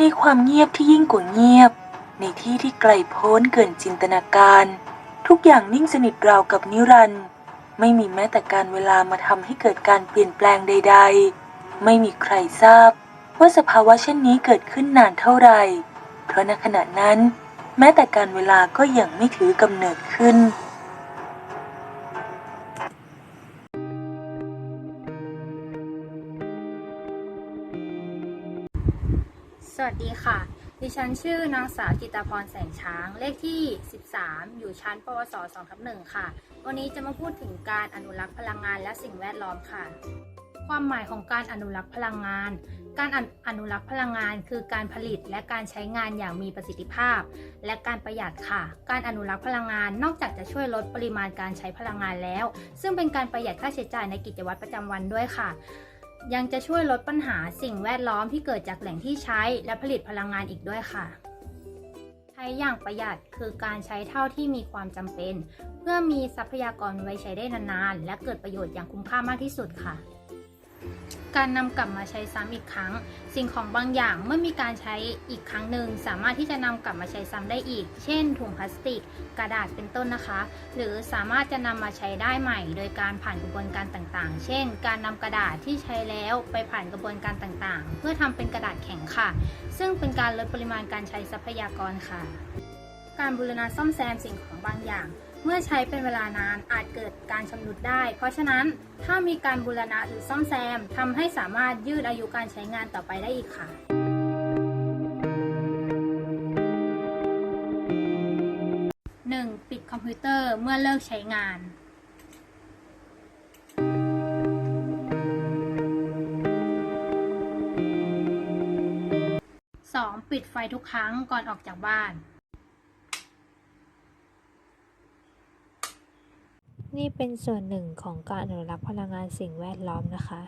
ในความเงียบที่ยิ่งกว่าเงียบ ในที่ที่ไกลโพ้นเกินจินตนาการ ทุกอย่างนิ่งสนิทราวกับนิรันด์ไม่มีแม้แต่การเวลามาทำให้เกิดการเปลี่ยนแปลงใด ๆ ไม่มีใครทราบ ว่าสภาวะเช่นนี้เกิดขึ้นนานเท่าไหร่ เพราะณขณะนั้น แม้แต่การเวลาก็ยังไม่ถือกำเนิดขึ้น สวัสดีค่ะ ดิฉันชื่อนางสาวจิตาพรแสงช้าง เลขที่ 13 อยู่ชั้น ปวส2ทับ1ค่ะ วันนี้จะมาพูดถึงการอนุรักษ์พลังงานและสิ่งแวดล้อมค่ะ ความหมายของการอนุรักษ์พลังงาน การอนุอนุรักษ์พลังงาน คือการผลิตและการใช้งานอย่างมีประสิทธิภาพ และการประหยัดค่ะ การอนุรักษ์พลังงานนอกจากจะช่วยลดปริมาณการใช้พลังงานแล้ว ซึ่งเป็นการประหยัดค่าใช้จ่ายในกิจวัตรประจำวันด้วยค่ะ ยังจะช่วยลดปัญหาสิ่งแวดล้อมที่เกิดจากแหล่งที่ใช้และผลิตพลังงานอีกด้วยค่ะ ใช้อย่างประหยัดคือการใช้เท่าที่มีความจำเป็น เพื่อมีทรัพยากรไว้ใช้ได้นานๆ และเกิดประโยชน์อย่างคุ้มค่ามากที่สุดค่ะการนำกลับมาใช้ซ้ำอีกครั้ง สิ่งของบางอย่างเมื่อมีการใช้อีกครั้งหนึ่งสามารถที่จะนำกลับมาใช้ซ้ำได้อีก เช่น ถุงพลาสติก กระดาษเป็นต้นนะคะ หรือสามารถจะนำมาใช้ได้ใหม่ โดยการผ่านกระบวนการต่างๆ เช่น การนำกระดาษที่ใช้แล้วไปผ่านกระบวนการต่างๆ เพื่อทำเป็นกระดาษแข็งค่ะ ซึ่งเป็นการลดปริมาณการใช้ทรัพยากรค่ะ การบูรณะซ่อมแซมสิ่งของบางอย่าง เมื่อใช้เป็นเวลานานอาจเกิดการชำรุดได้ เพราะฉะนั้นถ้ามีการบูรณะหรือซ่อมแซมทำให้สามารถยืดอายุการใช้งานต่อไปได้อีกค่ะ 1. ปิดคอมพิวเตอร์เมื่อเลิกใช้งาน 2. ปิดไฟทุกครั้งก่อนออกจากบ้าน นี่เป็นส่วนหนึ่งของการอนุรักษ์พลังงานสิ่งแวดล้อมนะคะ